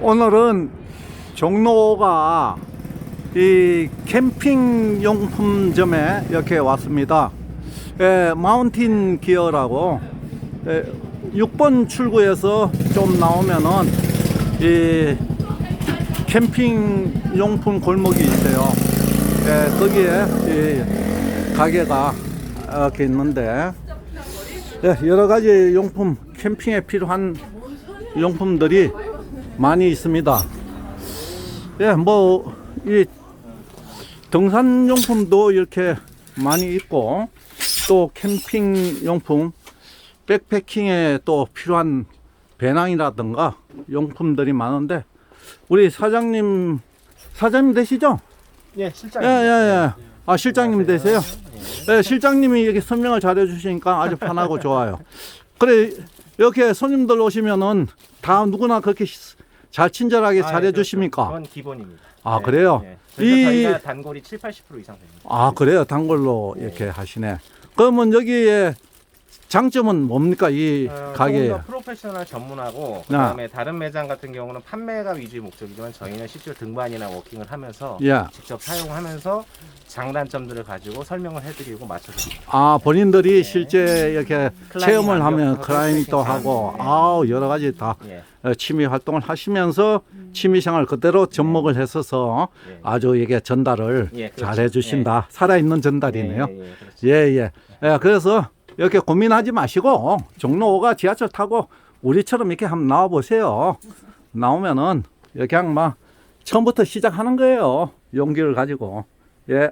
오늘은 종로가 이 캠핑 용품점에 이렇게 왔습니다. 예, 마운틴 기어라고 예, 6번 출구에서 좀 나오면은 이 캠핑 용품 골목이 있어요. 예, 거기에 이 가게가 이렇게 있는데 예, 여러 가지 용품 캠핑에 필요한 용품들이 많이 있습니다. 예, 뭐, 이 등산 용품도 이렇게 많이 있고, 또 캠핑 용품, 백패킹에 또 필요한 배낭이라든가 용품들이 많은데, 우리 사장님, 사장님 되시죠? 예, 실장. 예, 예, 예. 아, 실장님 되세요? 예, 실장님이 이렇게 설명을 잘해 주시니까 아주 편하고 좋아요. 그래, 이렇게 손님들 오시면은 다 누구나 그렇게 시- 잘 친절하게 잘해 주십니까? 아, 그건 기본입니다. 아, 그래요? 그래서 이- 저희가 단골이 7, 80% 이상 됩니다. 아, 그래요? 단골로 이렇게 하시네. 그러면 여기에 장점은 뭡니까? 이 어, 가게. 조금 더 프로페셔널 전문하고 아. 그다음에 다른 매장 같은 경우는 판매가 위주의 목적이지만 저희는 실제로 등반이나 워킹을 하면서 예. 직접 사용하면서 장단점들을 가지고 설명을 해드리고 맞춰서 아, 본인들이 실제 이렇게 클라이밍 체험을 하면 클라이밍도 하고, 네. 아우, 여러 가지 다 예, 어, 취미 활동을 하시면서 취미 생활 그대로 접목을 했어서 예. 아주 이게 전달을 예, 그렇죠. 잘 해주신다. 살아있는 전달이네요. 예, 예, 그렇죠. 예, 예. 예, 그래서 이렇게 고민하지 마시고 종로 5가 지하철 타고 우리처럼 이렇게 한번 나와 보세요. 나오면은 그냥 막 처음부터 시작하는 거예요. 용기를 가지고. 예.